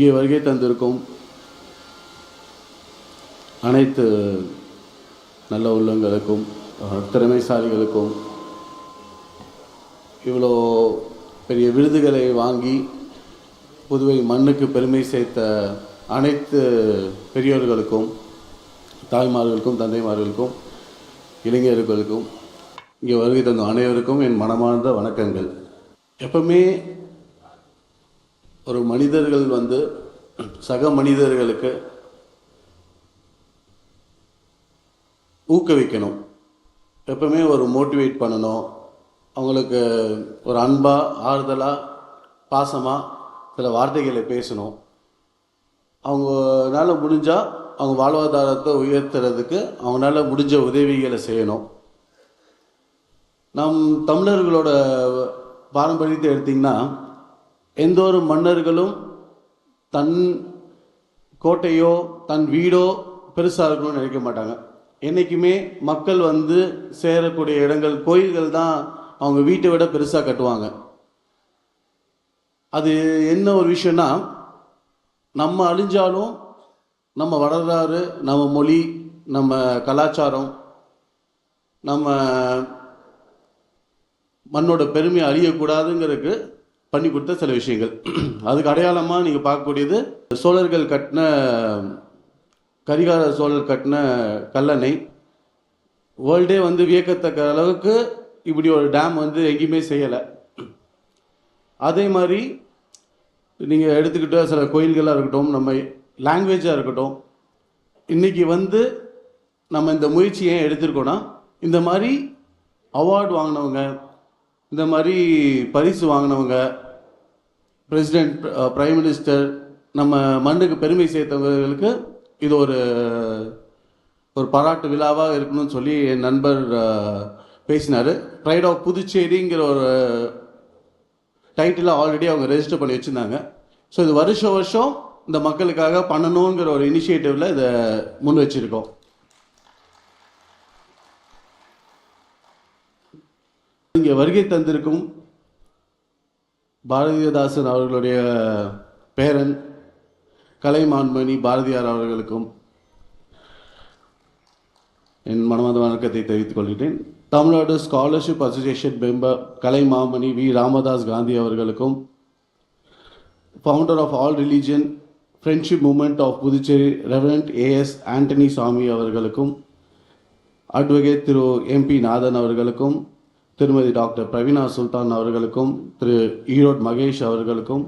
இங்கே வருகை தந்திருக்கும் அனைத்து நல்ல உள்ளங்களுக்கும் திறமைசாலிகளுக்கும் இவ்வளோ பெரிய விருதுகளை வாங்கி புதுவை மண்ணுக்கு பெருமை சேர்த்த அனைத்து பெரியோர்களுக்கும் தாய்மார்களுக்கும் தந்தைமார்களுக்கும் இளைஞர்களுக்கும் இங்கே வருகை தந்த அனைவருக்கும் என் மனமார்ந்த வணக்கங்கள். எப்பவுமே ஒரு மனிதர்கள் வந்து சக மனிதர்களுக்கு ஊக்குவிக்கணும். எப்பவுமே ஒரு மோட்டிவேட் பண்ணணும். அவங்களுக்கு ஒரு அன்பாக ஆறுதலாக பாசமாக சில வார்த்தைகளை பேசணும். அவங்கனால முடிஞ்சால் அவங்க வாழ்வாதாரத்தை உயர்த்துறதுக்கு அவங்களால முடிஞ்ச உதவிகளை செய்யணும். நம் தமிழர்களோட பாரம்பரியத்தை எடுத்திங்கன்னா எந்த ஒரு மன்னர்களும் தன் கோட்டையோ தன் வீடோ பெருசாக இருக்கணும்னு நினைக்க மாட்டாங்க. என்றைக்குமே மக்கள் வந்து சேரக்கூடிய இடங்கள் கோயில்கள் தான் அவங்க வீட்டை விட பெருசாக கட்டுவாங்க. அது என்ன ஒரு விஷயம்னா நம்ம அழிஞ்சாலும் நம்ம வரலாறு நம்ம மொழி நம்ம கலாச்சாரம் நம்ம மண்ணோட பெருமை அழியக்கூடாதுங்கிறதுக்கு பண்ணி கொடுத்த சில விஷயங்கள். அதுக்கு அடையாளமாக நீங்கள் பார்க்கக்கூடியது சோழர்கள் கட்டின கரிகால சோழர் கட்டின கல்லணை வேர்ல்டே வந்து வியக்கத்தக்க அளவுக்கு இப்படி ஒரு டேம் வந்து எங்கேயுமே செய்யலை. அதே மாதிரி நீங்கள் எடுத்துக்கிட்ட சில கோயில்களாக இருக்கட்டும் நம்ம லாங்குவேஜாக இருக்கட்டும் இன்றைக்கி வந்து நம்ம இந்த முயற்சி ஏன் எடுத்திருக்கோன்னா இந்த மாதிரி அவார்டு வாங்கினவங்க இந்த மாதிரி பரிசு வாங்கினவங்க பிரசிடெண்ட் பிரைம் மினிஸ்டர் நம்ம மண்ணுக்கு பெருமை சேர்த்தவங்களுக்கு இது ஒரு ஒரு பாராட்டு விழாவாக இருக்கணும்னு சொல்லி என் நண்பர் பேசினார். ப்ரைட் ஆஃப் புதுச்சேரிங்கிற ஒரு டைட்டிலை ஆல்ரெடி அவங்க ரெஜிஸ்டர் பண்ணி வச்சுருந்தாங்க. ஸோ இது வருஷம் வருஷம் இந்த மக்களுக்காக பண்ணணுங்கிற ஒரு இனிஷியேட்டிவில் இதை முன் வச்சுருக்கோம். இங்கே வருகை தந்திருக்கும் பாரதியதாசன் அவர்களுடைய பேரன் கலைமான்மணி பாரதியார் அவர்களுக்கும் என் மனமந்த வணக்கத்தை தெரிவித்துக் கொள்கிறேன் Tamil Nadu scholarship association member Kalaimamani V. Ramadas Gandhi அவர்களுக்கும் founder of all religion friendship movement of Puducherry reverend A S Antony Sami அவர்களுக்கும் அட்வொகேட் திரு எம்பி நாதன் அவர்களுக்கும் திருமதி டாக்டர் பிரவீனா சுல்தான் அவர்களுக்கும் திரு ஈரோட் மகேஷ் அவர்களுக்கும்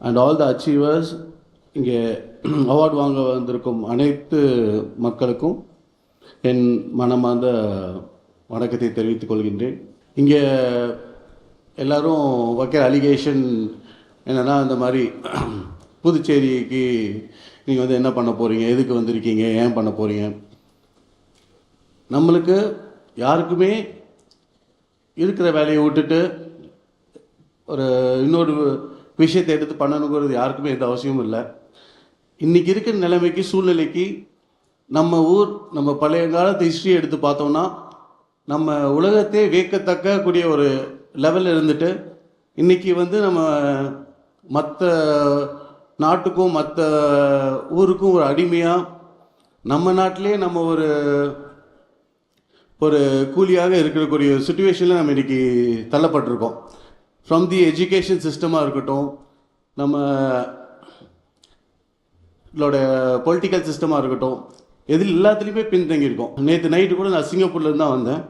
அண்ட் ஆல் த அச்சீவர்ஸ் இங்கே அவார்டு வாங்க வந்திருக்கும் அனைத்து மக்களுக்கும் என் மனமார்ந்த வணக்கத்தை தெரிவித்துக் கொள்கின்றேன். இங்கே எல்லோரும் வைக்கிற அலிகேஷன் என்னென்னா இந்த மாதிரி புதுச்சேரிக்கு நீங்கள் வந்து என்ன பண்ண போகிறீங்க எதுக்கு வந்திருக்கீங்க? ஏன் பண்ண போகிறீங்க நம்மளுக்கு யாருக்குமே இருக்கிற வேலையை விட்டுட்டு ஒரு இன்னொரு விஷயத்தை எடுத்து பண்ணணுங்கிறது யாருக்குமே எந்த அவசியமும் இல்லை. இன்றைக்கி இருக்கிற நிலைமைக்கு சூழ்நிலைக்கு நம்ம ஊர் நம்ம பழைய காலத்து ஹிஸ்ட்ரி எடுத்து பார்த்தோம்னா நம்ம உலகத்தையே வியக்கத்தக்க கூடிய ஒரு லெவலில் இருந்துட்டு இன்றைக்கி வந்து நம்ம மற்ற நாட்டுக்கும் மற்ற ஊருக்கும் ஒரு அடிமையாக நம்ம நாட்டிலே நம்ம ஒரு ஒரு கூலியாக இருக்கக்கூடிய சுச்சுவேஷனில் நம்ம இன்றைக்கி தள்ளப்பட்டிருக்கோம். ஃப்ரம் தி எஜுகேஷன் சிஸ்டமாக இருக்கட்டும் நம்ம பொலிட்டிக்கல் சிஸ்டமாக இருக்கட்டும் எதில் எல்லாத்துலேயுமே பின்தங்கியிருக்கோம் நேற்று நைட்டு கூட நான் சிங்கப்பூர்லேருந்து தான் வந்தேன்.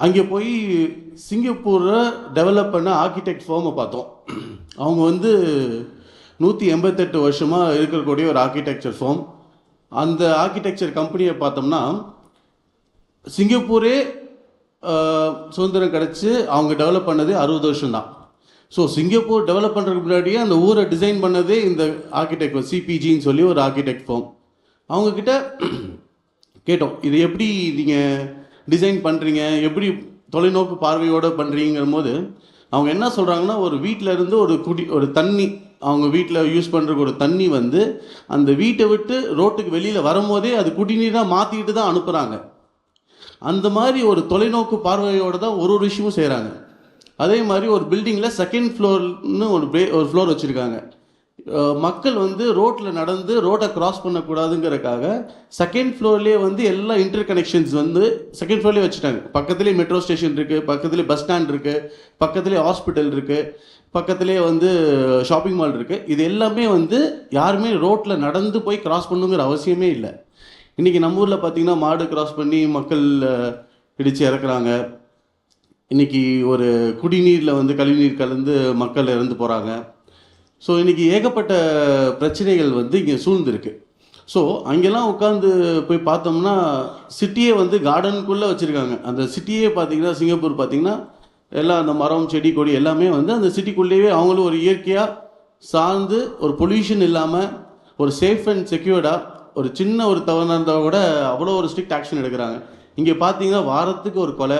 அங்கே போய் சிங்கப்பூரில் டெவலப் பண்ண ஆர்கிடெக்ட் ஃபார்மை பார்த்தோம். அவங்க வந்து நூற்றி எண்பத்தெட்டு வருஷமாக இருக்கக்கூடிய ஒரு ஆர்கிடெக்சர் ஃபார்ம் அந்த ஆர்கிடெக்சர் கம்பெனியை பார்த்தோம்னா சிங்கப்பூரே சுதந்திரம் கிடச்சி அவங்க டெவலப் பண்ணது அறுபது வருஷம் தான் ஸோ சிங்கப்பூர் டெவலப் பண்ணுறதுக்கு முன்னாடியே அந்த ஊரை டிசைன் பண்ணதே இந்த ஆர்கிடெக்ட் சிபிஜின்னு சொல்லி ஒரு ஆர்கிடெக்ட் ஃபார்ம் அவங்கக்கிட்ட கேட்டோம் இது எப்படி நீங்கள் டிசைன் பண்ணுறீங்க எப்படி தொலைநோக்கு பார்வையோடு பண்ணுறீங்கிற போது அவங்க என்ன சொல்கிறாங்கன்னா ஒரு வீட்டில் இருந்து ஒரு குடி ஒரு தண்ணி அவங்க வீட்டில் யூஸ் பண்ணுறக்கு ஒரு தண்ணி வந்து அந்த வீட்டை விட்டு ரோட்டுக்கு வெளியில் வரும்போதே அது குடிநீராக மாற்றிக்கிட்டு தான் அனுப்புகிறாங்க அந்த மாதிரி ஒரு தொலைநோக்கு பார்வையோடு தான் ஒரு ஒரு விஷயமும் செய்கிறாங்க அதே மாதிரி ஒரு பில்டிங்கில் செகண்ட் ஃப்ளோர்னு ஒரு பே ஒரு ஃப்ளோர் வச்சுருக்காங்க. மக்கள் வந்து ரோட்டில் நடந்து ரோட்டை கிராஸ் பண்ணக்கூடாதுங்கிறக்காக செகண்ட் ஃப்ளோர்லேயே வந்து எல்லா இன்டர் கனெக்ஷன்ஸ் வந்து செகண்ட் ஃப்ளோர்லேயே வச்சுட்டாங்க. பக்கத்துலேயே மெட்ரோ ஸ்டேஷன் இருக்குது பக்கத்துலேயே பஸ் ஸ்டாண்ட் இருக்குது பக்கத்துலேயே ஹாஸ்பிட்டல் இருக்குது பக்கத்துலேயே வந்து ஷாப்பிங் மால் இருக்குது இது எல்லாமே வந்து யாருமே ரோட்டில் நடந்து போய் கிராஸ் பண்ணுங்கிற அவசியமே இல்லை. இன்றைக்கி நம்ம ஊரில் பார்த்திங்கன்னா மாடு கிராஸ் பண்ணி மக்கள் இடித்து இறக்குறாங்க. இன்றைக்கி ஒரு குடிநீரில் வந்து கழிவுநீர் கலந்து மக்கள் இறந்து போகிறாங்க ஸோ இன்னைக்கு ஏகப்பட்ட பிரச்சனைகள் வந்து இங்கே சூழ்ந்துருக்கு. ஸோ அங்கெல்லாம் உட்காந்து போய் பார்த்தோம்னா சிட்டியே வந்து கார்டனுக்குள்ளே வச்சுருக்காங்க. அந்த சிட்டியே பார்த்தீங்கன்னா சிங்கப்பூர் பார்த்திங்கன்னா எல்லாம் அந்த மரம் செடி கொடி எல்லாமே வந்து அந்த சிட்டிக்குள்ளேயே அவங்களும் ஒரு இயற்கையாக சார்ந்து ஒரு பொல்யூஷன் இல்லாமல் ஒரு சேஃப் அண்ட் செக்யூர்டாக ஒரு சின்ன ஒரு தவறு இருந்தால் கூட அவ்வளோ ஒரு ஸ்ட்ரிக்ட் ஆக்ஷன் எடுக்கிறாங்க. இங்கே பார்த்தீங்கன்னா வாரத்துக்கு ஒரு கொலை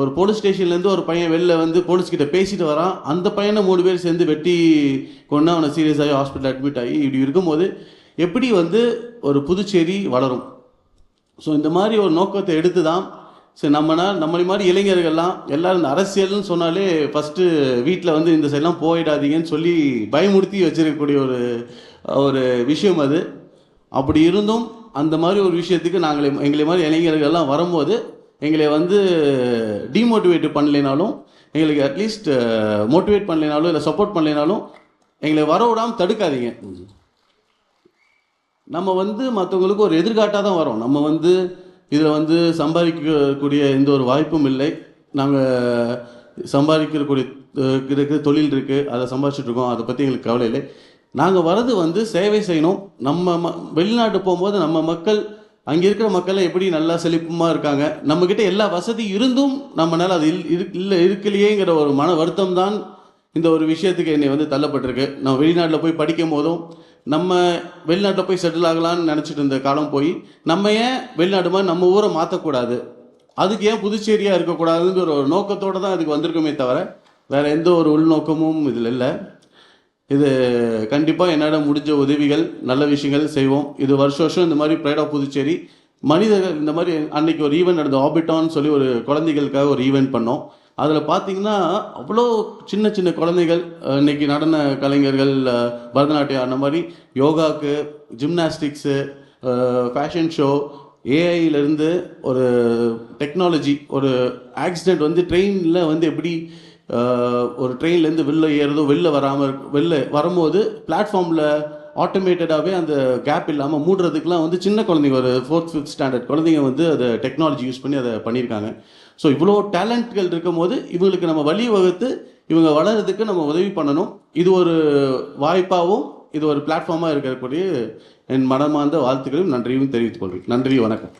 ஒரு போலீஸ் ஸ்டேஷன்லேருந்து ஒரு பையன் வெளில வந்து போலீஸ்கிட்ட பேசிட்டு வரான். அந்த பையனை மூணு பேர் சேர்ந்து வெட்டி கொண்டு அவனை சீரியஸ் ஆகி ஹாஸ்பிட்டல் அட்மிட் ஆகி இப்படி இருக்கும்போது எப்படி வந்து ஒரு புதுச்சேரி வளரும்? ஸோ இந்த மாதிரி ஒரு நோக்கத்தை எடுத்து தான் சரி நம்மனா நம்மளை மாதிரி இளைஞர்கள்லாம் எல்லோரும் இந்த அரசியல்னு சொன்னாலே ஃபஸ்ட்டு வீட்டில் வந்து இந்த சைட்லாம் போயிடாதீங்கன்னு சொல்லி பயமுறுத்தி வச்சிருக்கக்கூடிய ஒரு ஒரு விஷயம் அது. அப்படி இருந்தும் அந்த மாதிரி ஒரு விஷயத்துக்கு நாங்களே எங்களை மாதிரி இளைஞர்கள்லாம் வரும்போது எங்களை வந்து டிமோட்டிவேட் பண்ணலைனாலும் எங்களுக்கு அட்லீஸ்ட் மோட்டிவேட் பண்ணலைனாலும் இல்லை சப்போர்ட் பண்ணலைனாலும் எங்களை வர விடாமல் தடுக்காதீங்க. நம்ம வந்து மற்றவங்களுக்கு ஒரு எதிர்காட்டாக தான் வரோம். நம்ம வந்து இதில் வந்து சம்பாதிக்கக்கூடிய எந்த ஒரு வாய்ப்பும் இல்லை. நாங்கள் சம்பாதிக்கக்கூடிய இருக்குது தொழில் இருக்குது அதை சம்பாதிச்சுட்ருக்கோம் அதை பற்றி எங்களுக்கு கவலை இல்லை. நாங்கள் வர்றது வந்து சேவை செய்யணும். நம்ம ம வெளிநாட்டு போகும்போது நம்ம மக்கள் அங்கே இருக்கிற மக்கள் எப்படி நல்லா செழிப்புமாக இருக்காங்க? நம்மக்கிட்ட எல்லா வசதி இருந்தும் நம்மளால் அது இல் இரு- இல்லை இருக்கலையேங்கிற ஒரு மன வருத்தம் தான் இந்த ஒரு விஷயத்துக்கு என்னை வந்து தள்ளப்பட்டிருக்கு. நான் வெளிநாட்டில் போய் படிக்கும் போதும் நம்ம வெளிநாட்டில் போய் செட்டில் ஆகலாம்னு நினச்சிட்டு இருந்த காலம் போய் நம்ம ஏன் வெளிநாடு மாதிரி நம்ம ஊரை மாற்றக்கூடாது அதுக்கு ஏன் புதுச்சேரியாக இருக்கக்கூடாதுங்கிற ஒரு நோக்கத்தோடு தான் அதுக்கு வந்திருக்கோமே தவிர வேறு எந்த ஒரு உள்நோக்கமும் இதில் இல்லை. இது கண்டிப்பாக என்னால் முடிஞ்ச உதவிகள் நல்ல விஷயங்கள் செய்வோம். இது வருஷ வருஷம் இந்த மாதிரி ப்ரைட் ஆஃப் புதுச்சேரி மனிதர்கள் இந்த மாதிரி அன்னைக்கு ஒரு ஈவெண்ட் நடந்த ஆபிட்டான்னு சொல்லி ஒரு குழந்தைகளுக்காக ஒரு ஈவெண்ட் பண்ணோம். அதில் பார்த்தீங்கன்னா அவ்வளோ சின்ன சின்ன குழந்தைகள் அஹ், இன்னைக்கு நடன கலைஞர்கள் பரதநாட்டியம் அந்த மாதிரி யோகாக்கு ஜிம்னாஸ்டிக்ஸு ஃபேஷன் ஷோ ஏஐலேருந்து ஒரு டெக்னாலஜி ஒரு ஆக்சிடெண்ட் வந்து ட்ரெயினில் வந்து எப்படி ஒரு ட்ரெயின்லேருந்து வெளில ஏறதோ வெளில வராமல் வெளில வரும்போது பிளாட்ஃபார்மில் ஆட்டோமேட்டடாகவே அந்த கேப் இல்லாமல் மூடுறதுக்குலாம் வந்து சின்ன குழந்தைங்க ஒரு ஃபோர்த் ஃபிஃப்த் ஸ்டாண்டர்ட் குழந்தைங்க வந்து அதை டெக்னாலஜி யூஸ் பண்ணி அதை பண்ணியிருக்காங்க. ஸோ இவ்வளோ டேலண்ட்கள் இருக்கும் போது இவங்களுக்கு நம்ம வழி வகுத்து இவங்க வளர்றதுக்கு நம்ம உதவி பண்ணணும். இது ஒரு வாய்ப்பாகவும் இது ஒரு பிளாட்ஃபார்மாக இருக்கக்கூடிய என் மனமார்ந்த வாழ்த்துக்களையும் நன்றியும் தெரிவித்துக் கொள்கிறேன். நன்றி வணக்கம்.